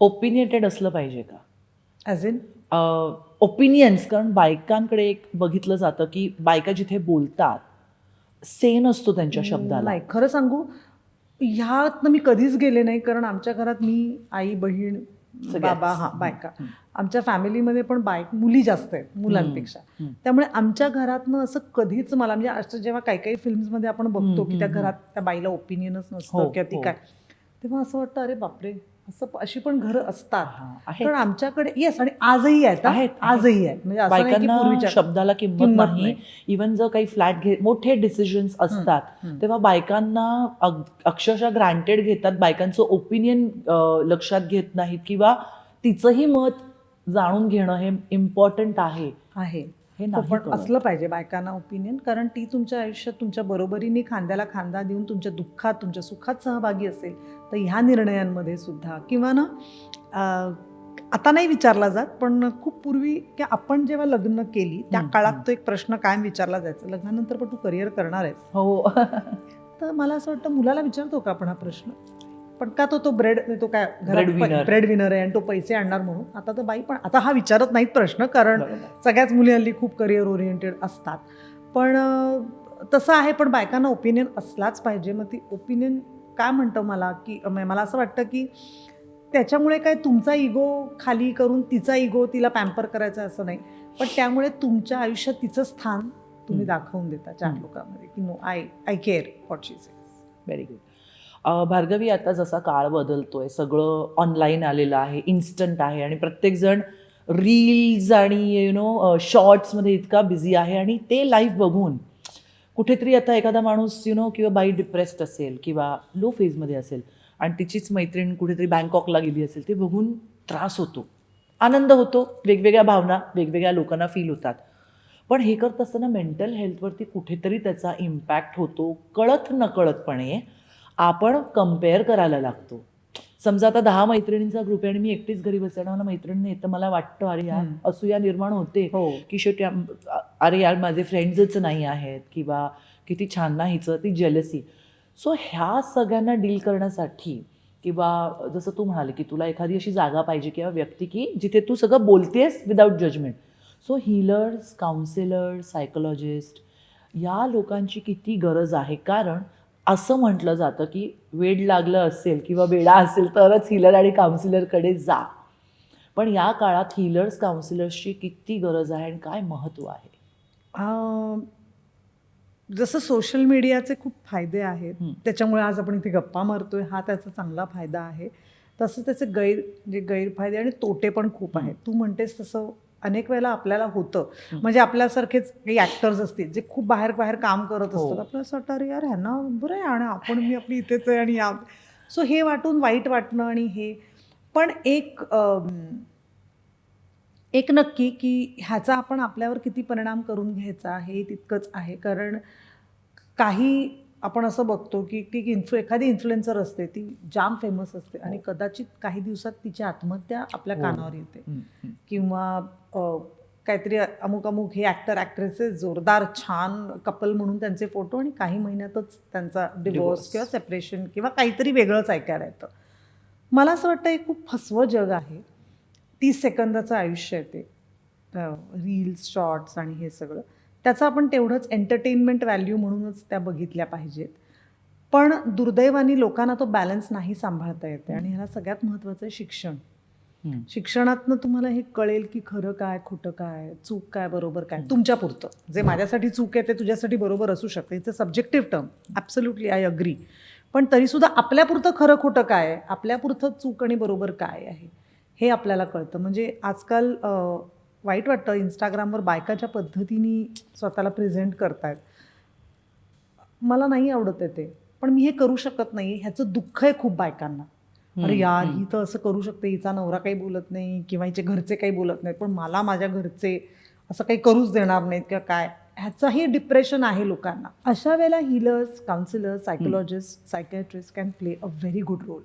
Opinionated असलं पाहिजे का ॲज इन ओपिनियन्स कारण बायकांकडे एक बघितलं जातं की बायका जिथे बोलतात से नसतो त्यांच्या शब्दाला नाही खरं सांगू ह्यातनं मी कधीच गेले नाही कारण आमच्या घरात मी आई बहीण. बाबा हा बायका. आमच्या फॅमिलीमध्ये पण बायक मुली जास्त आहेत मुलांपेक्षा. त्यामुळे आमच्या घरातनं असं कधीच मला म्हणजे असं जेव्हा काही काही फिल्म्समध्ये आपण बघतो की त्या. घरात त्या बाईला ओपिनियनच नसतं हो, किंवा ती हो. काय तेव्हा असं वाटतं अरे बापरे असं अशी पण घरं असतात. पण आमच्याकडे येस आणि आजही आहेत. आहेत. आजही आहेत म्हणजे बायकांना शब्दाला किंमत नाही. इवन जर काही फ्लॅट घे मोठे डिसिजन्स असतात. तेव्हा बायकांना अक्षरशः ग्रांटेड घेतात बायकांचं ओपिनियन लक्षात घेत नाहीत किंवा तिचंही मत जाणून घेणं हे इम्पॉर्टंट आहे आहे हे हो, पण. असलं पाहिजे बायकांना ओपिनियन कारण ती तुमच्या आयुष्यात तुमच्या बरोबरीने खांद्याला खांदा देऊन तुमच्या दुःखात तुमच्या सुखात सहभागी असेल तर ह्या निर्णयांमध्ये सुद्धा. किंवा ना आता नाही विचारला जात पण खूप पूर्वी की आपण जेव्हा लग्न केली त्या काळात. तो एक प्रश्न कायम विचारला जायचा. लग्नानंतर पण तू करिअर करणार आहेस. हो. तर मला असं वाटतं मुलाला विचारतो का आपण हा प्रश्न? पण का तो तो ब्रेड तो काय Breadwinner. ब्रेड विनर आहे आणि तो पैसे आणणार म्हणून आता तर बाई पण आता हा विचारत नाहीत प्रश्न कारण. सगळ्याच मुली हल्ली खूप करिअर ओरिएंटेड असतात पण तसं आहे पण बायकांना ओपिनियन असलाच पाहिजे मग ती ओपिनियन काय म्हणतं मला की मला असं वाटतं की त्याच्यामुळे काय तुमचा इगो खाली करून तिचा इगो तिला पॅम्पर करायचा असं नाही पण त्यामुळे तुमच्या आयुष्यात तिचं स्थान तुम्ही. दाखवून देता चार. लोकांमध्ये की no I I care what she say very good Bhargavi आता जसा काळ बदलतोय सगळं ऑनलाईन आलेलं आहे इन्स्टंट आहे आणि प्रत्येकजण रील्स आणि यु नो शॉर्ट्समध्ये इतका बिझी आहे आणि ते लाईव्ह बघून कुठेतरी आता एखादा माणूस यु नो किंवा बाई डिप्रेस्ड असेल किंवा लो फेजमध्ये असेल आणि तिचीच मैत्रीण कुठेतरी बँकॉकला गेली असेल ते बघून त्रास होतो. आनंद होतो वेगवेगळ्या भावना वेगवेगळ्या लोकांना फील होतात. पण हे करत असताना मेंटल हेल्थवरती कुठेतरी त्याचा इम्पॅक्ट होतो कळत नकळतपणे. आपण कंपेअर करायला लागतो. समजा आता दहा मैत्रिणींचा ग्रुप आहे आणि मी एकटीच घरी बसते आणि मला मैत्रिणी येतं मला वाटतं अरे यार. असूया निर्माण होते. हो. की शेवटी अरे यार माझे फ्रेंड्सच नाही आहेत. किंवा किती छान ना हिचं ती जेलसी सो ह्या सगळ्यांना डील करण्यासाठी किंवा जसं तू म्हणाले की तुला एखादी अशी जागा पाहिजे किंवा व्यक्ती की जिथे तू सगळं बोलतेस without judgement so healers counsellors psychologists या लोकांची किती गरज आहे? कारण असं म्हटलं जातं की वेड लागलं असेल किंवा वेडा असेल तरच हिलर आणि काउन्सिलरकडे जा पण या काळात हीलर्स काउन्सिलर्सची किती गरज आहे आणि काय महत्त्व आहे जसं सोशल मीडियाचे खूप फायदे आहेत. त्याच्यामुळे आज आपण इथे गप्पा मारतोय हा त्याचा चांगला फायदा आहे तसं त्याचे गैर म्हणजे गैरफायदे आणि तोटे पण खूप. आहेत तू म्हणतेस तसं अनेक वेळेला आपल्याला होतं. म्हणजे आपल्यासारखेच काही ॲक्टर्स असतील जे खूप बाहेर बाहेर काम करत हो. असतात. आपल्याला असं वाटतं अरे यार ह्यांना बरं आहे आणि आपण मी आपली इथेच आहे आणि या. सो हे वाटून वाईट वाटणं आणि हे. पण एक एक नक्की की ह्याचा आपण आपल्यावर किती परिणाम करून घ्यायचा हे तितकंच आहे. कारण काही आपण असं बघतो की ती इन्फ्लु एखादी इन्फ्लुएन्सर असते ती जाम फेमस असते आणि कदाचित काही दिवसात तिची आत्महत्या आपल्या हो. कानावर येते. किंवा काहीतरी अमुक अमुक हे ॲक्टर ॲक्ट्रेसेस जोरदार छान कपल म्हणून त्यांचे फोटो आणि काही महिन्यातच त्यांचा डिवोर्स. किंवा सेपरेशन किंवा काहीतरी वेगळंच ऐकायला येतं मला असं वाटतं हे खूप फसवं जग आहे तीस सेकंदाचं आयुष्य आहे ते रील्स शॉर्ट्स आणि हे सगळं त्याचं आपण तेवढंच एंटरटेनमेंट व्हॅल्यू म्हणूनच त्या बघितल्या पाहिजेत. पण दुर्दैवाने लोकांना तो बॅलन्स नाही सांभाळता येते आणि ह्याला सगळ्यात महत्त्वाचं आहे शिक्षण. शिक्षणातनं तुम्हाला हे कळेल की खरं काय खोटं काय चूक काय बरोबर काय? तुमच्या पुरतं जे माझ्यासाठी चूक आहे ते तुझ्यासाठी बरोबर असू शकते. It's a subjective term absolutely I agree पण तरीसुद्धा आपल्यापुरतं खरं खोटं काय? आपल्यापुरतं चूक आणि बरोबर काय आहे? हे आपल्याला कळतं. म्हणजे आजकाल वाईट वाटतं. इंस्टाग्रामवर बायकाच्या पद्धतीने स्वतःला प्रेझेंट करतायत. मला नाही आवडत आहे ते. पण मी हे करू शकत नाही. ह्याचं दुःख आहे खूप बायकांना. अरे यार. ही तर असं करू शकते. हिचा नवरा काही बोलत नाही किंवा हिचे घरचे काही बोलत नाहीत. पण मला माझ्या घरचे असं काही करूच देणार नाहीत किंवा काय. ह्याचंही डिप्रेशन आहे लोकांना. अशा वेळेला healers counsellors psychologists psychiatrists can play a very good role.